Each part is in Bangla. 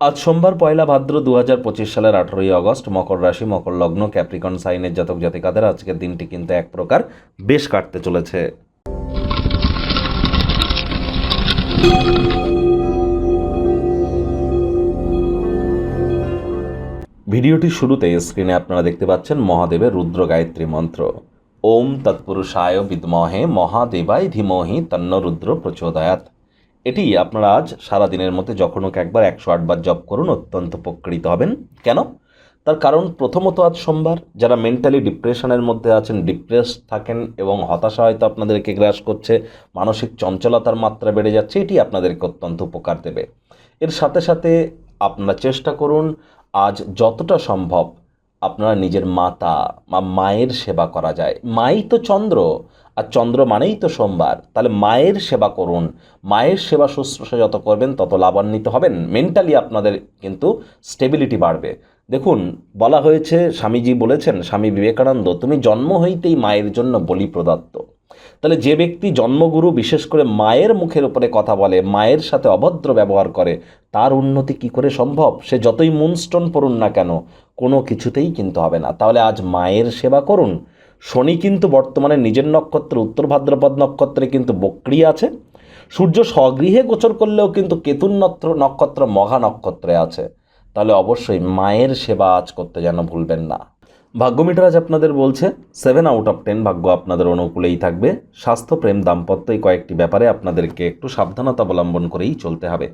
আজ সোমবার পয়লা ভাদ্র দু হাজার পঁচিশ সালের আঠেরোই আগস্ট, মকর রাশি, মকর লগ্ন, ক্যাপ্রিকন, সাইনের জাতক জাতিকাদের আজকের দিনটি কিন্তু এক প্রকার বেশ কাটতে চলেছে। ভিডিওটির শুরুতে স্ক্রিনে আপনারা দেখতে পাচ্ছেন মহাদেবের রুদ্র গায়ত্রী মন্ত্র। ওম তৎপুরুষায় বিদ্মহে মহাদেবায় ধীমহি তন্ন রুদ্র প্রচোদয়াত এটি আপনারা আজ সারা দিনের মধ্যে যখন হোক একবার একশো আটবার জপ করুন, অত্যন্ত উপকৃত হবেন। কেন? তার কারণ প্রথমত আজ সোমবার, যারা মেন্টালি ডিপ্রেশনের মধ্যে আছেন ডিপ্রেস থাকেন এবং হতাশা হয়তো আপনাদেরকে গ্রাস করছে, মানসিক চঞ্চলতার মাত্রা বেড়ে যাচ্ছে, এটি আপনাদেরকে অত্যন্ত উপকার দেবে। এর সাথে সাথে আপনারা চেষ্টা করুন, আজ যতটা সম্ভব আপনারা নিজের মাতা বা মায়ের সেবা করা যায়। মাই তো চন্দ্র, আর চন্দ্র মানেই তো সোমবার। তাহলে মায়ের সেবা করুন। মায়ের সেবা শুশ্রূষা যত করবেন, তত লাভান্বিত হবেন। মেন্টালি আপনাদের কিন্তু স্টেবিলিটি বাড়বে। দেখুন, বলা হয়েছে, স্বামীজি বলেছেন, স্বামী বিবেকানন্দ, তুমি জন্ম হইতেই মায়ের জন্য বলি প্রদত্ত। তাহলে যে ব্যক্তি জন্মগুরু, বিশেষ করে মায়ের মুখের উপরে কথা বলে, মায়ের সাথে অভদ্র ব্যবহার করে, তার উন্নতি কি করে সম্ভব? সে যতই মুনস্টোন পড়ুন না কেন, কোনো কিছুতেই কিন্তু হবে না। তাহলে আজ মায়ের সেবা করুন। শনি কিন্তু বর্তমানে নিজের নক্ষত্র, উত্তর ভাদ্রপদ নক্ষত্রে কিন্তু বক্রিয় আছে। সূর্য স্বগৃহে গোচর করলেও কিন্তু কেতুন নক্ষত্র মহা নক্ষত্রে আছে। তাহলে অবশ্যই মায়ের সেবা আজ করতে যেন ভুলবেন না। ভাগ্যমিটার আজ আপনাদের বলছে সেভেন আউট অফ টেন ভাগ্য আপনাদের অনুকূলেই থাকবে। স্বাস্থ্য, প্রেম, দাম্পত্য এই কয়েকটি ব্যাপারে আপনাদেরকে একটু সাবধানতা অবলম্বন করেই চলতে হবে।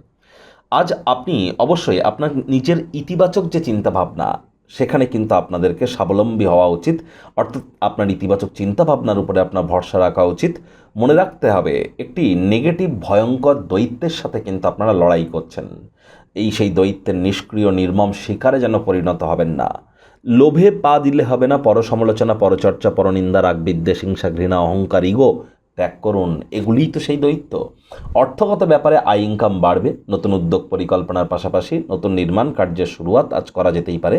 আজ আপনি অবশ্যই আপনার নিজের ইতিবাচক যে চিন্তাভাবনা, সেখানে কিন্তু আপনাদেরকে স্বাবলম্বী হওয়া উচিত। অর্থাৎ আপনার ইতিবাচক চিন্তাভাবনার উপরে আপনার ভরসা রাখা উচিত। মনে রাখতে হবে, একটি নেগেটিভ ভয়ঙ্কর দৈত্যের সাথে কিন্তু আপনারা লড়াই করছেন। এই সেই দৈত্যের নিষ্ক্রিয়, নির্মম শিকারে যেন পরিণত হবেন না। লোভে পা দিলে হবে না পর সমালোচনা পরচর্চা, পরনিন্দা রাগ বিদ্বেষ হিংসা, ঘৃণা, অহংকার, ইগো। ত্যাগ করুন। এগুলিই তো সেই দৈত্য। অর্থগত ব্যাপারে আয় ইনকাম বাড়বে, নতুন উদ্যোগ পরিকল্পনার পাশাপাশি নতুন নির্মাণ কার্যের শুরুয়াত আজ করা যেতেই পারে।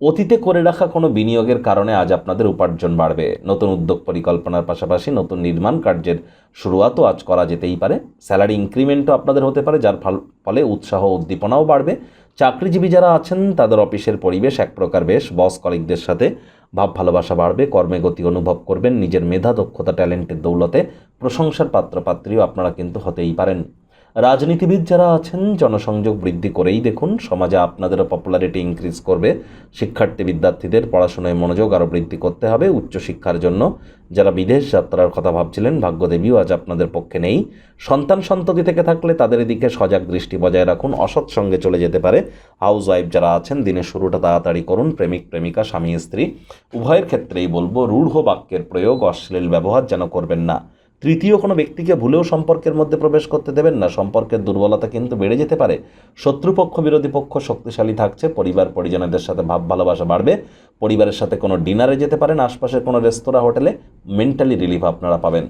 অতীতে করে রাখা কোনো বিনিয়োগের কারণে আজ আপনাদের উপার্জন বাড়বে। নতুন উদ্যোগ পরিকল্পনার পাশাপাশি নতুন নির্মাণ কার্যের শুরুয়াতও আজ করা যেতেই পারে। স্যালারি ইনক্রিমেন্টও আপনাদের হতে পারে, যার ফলে উৎসাহ উদ্দীপনাও বাড়বে। চাকরিজীবী যারা আছেন, তাদের অফিসের পরিবেশ এক প্রকার বেশ। বস কলিগদের সাথে ভাব ভালোবাসা বাড়বে, কর্মে গতি অনুভব করবেন, নিজের মেধা, দক্ষতা, ট্যালেন্টের দৌলতে প্রশংসার পাত্রপাত্রীও আপনারা কিন্তু হতেই পারেন। রাজনীতিবিদ যারা আছেন, জনসংযোগ বৃদ্ধি করেই দেখুন, সমাজে আপনাদেরও পপুলারিটি ইনক্রিজ করবে। শিক্ষার্থী, বিদ্যার্থীদের পড়াশোনায় মনোযোগ আরও বৃদ্ধি করতে হবে উচ্চশিক্ষার জন্য। যারা বিদেশ যাত্রার কথা ভাবছিলেন, ভাগ্যদেবীও আজ আপনাদের পক্ষে নেই। সন্তান সন্ততি থেকে থাকলে তাদের এদিকে সজাগ দৃষ্টি বজায় রাখুন, অসৎ সঙ্গে চলে যেতে পারে। হাউস ওয়াইফ যারা আছেন, দিনের শুরুটা তাড়াতাড়ি করুন, প্রেমিক, প্রেমিকা, স্বামী, স্ত্রী। উভয়ের ক্ষেত্রেই বলব, রূঢ় বাক্যের প্রয়োগ, অশ্লীল ব্যবহার যেন করবেন না। তৃতীয় কোনো ব্যক্তিকে ভুলেও সম্পর্কের মধ্যে প্রবেশ করতে দেবেন না। সম্পর্কের দুর্বলতা কিন্তু বেড়ে যেতে পারে। শত্রুপক্ষ, বিরোধী পক্ষ শক্তিশালী থাকছে, পরিবার, পরিজনদের সাথে ভাব, ভালোবাসা বাড়বে। পরিবারের সাথে কোনো ডিনারে যেতে পারেন, আশপাশের কোনো রেস্তোরাঁ, হোটেলে মেন্টালি রিলিফ আপনারা পাবেন।